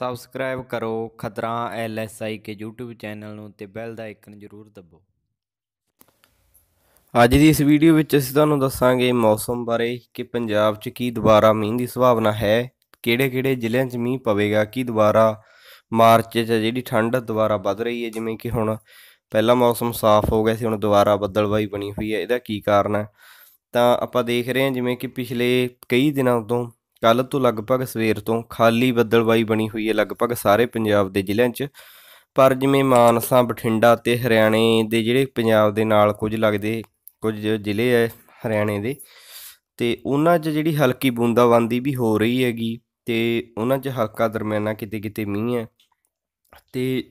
Subscribe ਕਰੋ ਖਤਰਾ ਐਲਐਸਆਈ ਕੇ YouTube channel ਨੂੰ ਤੇ ਬੈਲ ਦਾ ਆਈਕਨ ਜ਼ਰੂਰ ਦਬਾਓ ਅੱਜ ਦੀ ਇਸ ਵੀਡੀਓ ਵਿੱਚ ਅਸੀਂ ਤੁਹਾਨੂੰ ਦੱਸਾਂਗੇ ਮੌਸਮ ਬਾਰੇ ਕਿ ਪੰਜਾਬ 'ਚ ਕੀ ਦੁਬਾਰਾ ਮੀਂਹ ਦੀ ਸੰਭਾਵਨਾ ਹੈ ਕਿਹੜੇ-ਕਿਹੜੇ ਜ਼ਿਲ੍ਹਿਆਂ 'ਚ ਮੀਂਹ ਪਵੇਗਾ, ਕੀ ਦੁਬਾਰਾ ਮਾਰਚ 'ਚ ਜਿਹੜੀ ਠੰਡ ਦੁਬਾਰਾ ਵੱਧ ਰਹੀ ਹੈ, ਜਿਵੇਂ ਕਿ ਹੁਣ ਪਹਿਲਾਂ ਮੌਸਮ ਸਾਫ਼ ਹੋ ਗਿਆ ਸੀ, ਹੁਣ ਦੁਬਾਰਾ ਬੱਦਲਬਾਈ ਬਣੀ ਹੋਈ ਹੈ, ਇਹਦਾ ਕੀ ਕਾਰਨ ਹੈ? ਤਾਂ ਆਪਾਂ ਦੇਖ ਰਹੇ ਹਾਂ ਜਿਵੇਂ ਕਿ ਪਿਛਲੇ ਕਈ ਦਿਨਾਂ ਤੋਂ ਕੱਲ ਤੋਂ ਲਗਭਗ ਸਵੇਰ ਤੋਂ ਖਾਲੀ ਬੱਦਲਬਾਈ ਬਣੀ ਹੋਈ ਹੈ ਲਗਭਗ ਸਾਰੇ ਪੰਜਾਬ ਦੇ ਜ਼ਿਲ੍ਹਿਆਂ 'ਚ। ਪਰ ਜਿਵੇਂ ਮਾਨਸਾ, ਬਠਿੰਡਾ ਤੇ ਹਰਿਆਣੇ ਦੇ ਜਿਹੜੇ ਪੰਜਾਬ ਦੇ ਨਾਲ ਕੁਝ ਲੱਗਦੇ, ਕੁਝ ਜ਼ਿਲ੍ਹੇ ਹੈ ਹਰਿਆਣੇ ਦੇ, ਤੇ ਉਹਨਾਂ 'ਚ ਜਿਹੜੀ ਹਲਕੀ ਬੂੰਦਾਬਾਂਦੀ ਵੀ ਹੋ ਰਹੀ ਹੈਗੀ ਤੇ ਉਹਨਾਂ 'ਚ ਹਲਕਾ ਦਰਮਿਆਨਾ ਕਿਤੇ ਕਿਤੇ ਮੀਂਹ ਹੈ। ਤੇ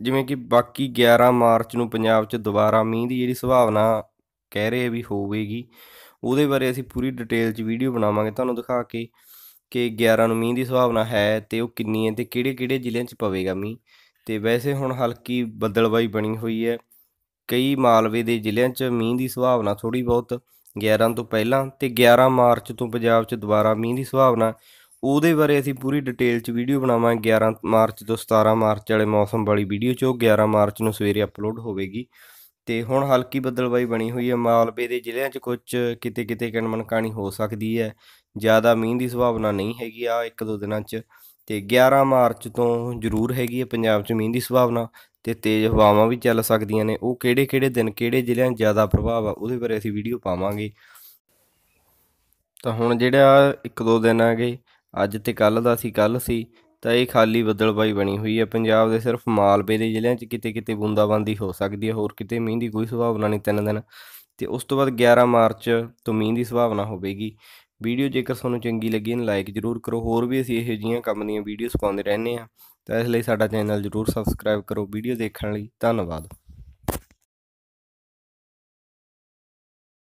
ਜਿਵੇਂ ਕਿ ਬਾਕੀ 11 ਮਾਰਚ ਨੂੰ ਪੰਜਾਬ 'ਚ ਦੁਬਾਰਾ ਮੀਂਹ ਦੀ ਜਿਹੜੀ ਸੰਭਾਵਨਾ ਕਹਿ ਰਹੇ ਵੀ ਹੋਵੇਗੀ, ਉਹਦੇ ਬਾਰੇ ਅਸੀਂ ਪੂਰੀ ਡਿਟੇਲ 'ਚ ਵੀਡੀਓ ਬਣਾਵਾਂਗੇ, ਤੁਹਾਨੂੰ ਦਿਖਾ ਕੇ ਕਿ 11 ਨੂੰ ਮੀਂਹ ਦੀ ਸੰਭਾਵਨਾ ਹੈ ਤੇ ਉਹ ਕਿੰਨੀ ਹੈ ਤੇ ਕਿਹੜੇ-ਕਿਹੜੇ ਜ਼ਿਲ੍ਹਿਆਂ 'ਚ ਪਵੇਗਾ ਮੀਂਹ? ਤੇ ਵੈਸੇ ਹੁਣ ਹਲਕੀ ਬੱਦਲਬਾਈ ਬਣੀ ਹੋਈ ਹੈ। ਕਈ ਮਾਲਵੇ ਦੇ ਜ਼ਿਲ੍ਹਿਆਂ 'ਚ ਮੀਂਹ ਦੀ ਸੰਭਾਵਨਾ ਥੋੜੀ ਬਹੁਤ 11 ਤੋਂ ਪਹਿਲਾਂ ਤੇ 11 ਮਾਰਚ ਤੋਂ ਪੰਜਾਬ 'ਚ ਦੁਬਾਰਾ ਮੀਂਹ ਦੀ ਸੰਭਾਵਨਾ। ਉਹਦੇ ਬਾਰੇ ਅਸੀਂ ਪੂਰੀ ਡਿਟੇਲ 'ਚ ਵੀਡੀਓ ਬਣਾਵਾਂਗੇ। 11 ਮਾਰਚ ਤੋਂ 17 ਮਾਰਚ ਵਾਲੇ ਮੌਸਮ ਵਾਲੀ ਵੀਡੀਓ 'ਚ ਉਹ 11 ਮਾਰਚ ਨੂੰ ਸਵੇਰੇ ਅਪਲੋਡ ਹੋਵੇਗੀ। ਤੇ ਹੁਣ ਹਲਕੀ ਬੱਦਲਬਾਈ ਬਣੀ ਹੋਈ ਹੈ। ਮਾਲਵੇ ਦੇ ਜ਼ਿਲ੍ਹਿਆਂ 'ਚ ਕੁਝ ਕਿਤੇ ਕਿਤੇ ਕਣਮਣ ਕਾਣੀ ਹੋ ਸਕਦੀ ਹੈ। ਜ਼ਿਆਦਾ ਮੀਂਹ ਦੀ ਸੰਭਾਵਨਾ ਨਹੀਂ ਹੈਗੀ ਆ ਇੱਕ ਦੋ ਦਿਨਾਂ 'ਚ ਤੇ 11 ਮਾਰਚ ਤੋਂ ਜ਼ਰੂਰ ਹੈਗੀ ਹੈ ਪੰਜਾਬ 'ਚ ਮੀਂਹ ਦੀ ਸੰਭਾਵਨਾ ਤੇ ਤੇਜ਼ ਹਵਾਵਾਂ ਵੀ ਚੱਲ ਸਕਦੀਆਂ ਨੇ। ਉਹ ਕਿਹੜੇ ਕਿਹੜੇ ਦਿਨ ਕਿਹੜੇ ਜ਼ਿਲ੍ਹਿਆਂ 'ਚ ਜ਼ਿਆਦਾ ਪ੍ਰਭਾਵ ਆ ਉਹਦੇ ਬਾਰੇ ਅਸੀਂ ਵੀਡੀਓ ਪਾਵਾਂਗੇ। ਤਾਂ ਹੁਣ ਜਿਹੜਾ ਇੱਕ ਦੋ ਦਿਨ ਆਗੇ ਅੱਜ ਤੇ ਕੱਲ ਦਾ ਸੀ ਕੱਲ ਸੀ। ਤਾਂ ਇਹ ਖਾਲੀ ਬੱਦਲਬਾਈ ਬਣੀ ਹੋਈ ਹੈ। ਪੰਜਾਬ ਦੇ ਸਿਰਫ ਮਾਲਵੇ ਦੇ ਜ਼ਿਲ੍ਹਿਆਂ 'ਚ ਕਿਤੇ ਕਿਤੇ ਬੂੰਦਾਬਾਂਦੀ ਹੋ ਸਕਦੀ ਹੈ, ਹੋਰ ਕਿਤੇ ਮੀਂਹ ਦੀ ਕੋਈ ਸੰਭਾਵਨਾ ਨਹੀਂ ਤਿੰਨ ਦਿਨ। ਤੇ ਉਸ ਤੋਂ ਬਾਅਦ 11 ਮਾਰਚ ਤੋਂ ਮੀਂਹ ਦੀ ਸੰਭਾਵਨਾ ਹੋਵੇਗੀ। ਵੀਡੀਓ ਜੇਕਰ ਤੁਹਾਨੂੰ ਚੰਗੀ ਲੱਗੀ ਤਾਂ ਲਾਈਕ ਜ਼ਰੂਰ ਕਰੋ। ਹੋਰ ਵੀ ਅਸੀਂ ਇਹੋ ਜਿਹੀਆਂ ਕੰਮ ਦੀਆਂ ਵੀਡੀਓਜ਼ ਪਾਉਂਦੇ ਰਹਿੰਦੇ ਆ ਤਾਂ ਇਸ ਲਈ ਸਾਡਾ ਚੈਨਲ ਜ਼ਰੂਰ ਸਬਸਕ੍ਰਾਈਬ ਕਰੋ। ਵੀਡੀਓ ਦੇਖਣ ਲਈ ਧੰਨਵਾਦ।